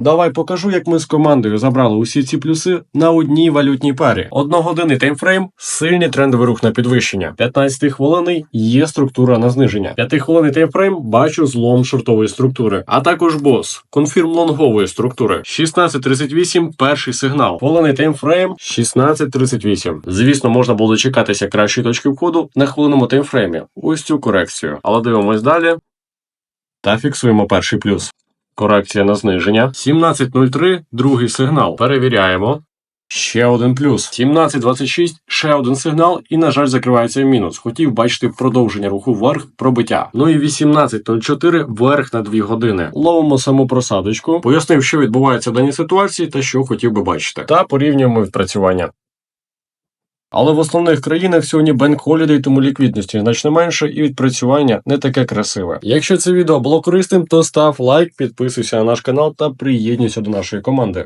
Давай покажу, як ми з командою забрали усі ці плюси на одній валютній парі. Одногодинний таймфрейм, сильний трендовий рух на підвищення. 15 хвилинний є структура на зниження. 5 хвилинний таймфрейм бачу злом шортової структури, а також бос, конфірм лонгової структури. 16.38 перший сигнал. Хвилинний таймфрейм 16.38. Звісно, можна було дочекатися кращої точки входу на хвилинному таймфреймі. Ось цю корекцію. Але дивимось далі. Та фіксуємо перший плюс. Корекція на зниження. 17.03, другий сигнал. Перевіряємо. Ще один плюс. 17.26, ще один сигнал, і, на жаль, закривається мінус. Хотів бачити продовження руху вверх пробиття. Ну і 18.04 вверх на 2 години. Ловимо саму просадочку. Пояснив, що відбувається в даній ситуації та що хотів би бачити. Та порівнюємо відпрацювання. Але в основних країнах сьогодні бенк холідей, тому ліквідності значно менше і відпрацювання не таке красиве. Якщо це відео було корисним, то став лайк, підписуйся на наш канал та приєднуйся до нашої команди.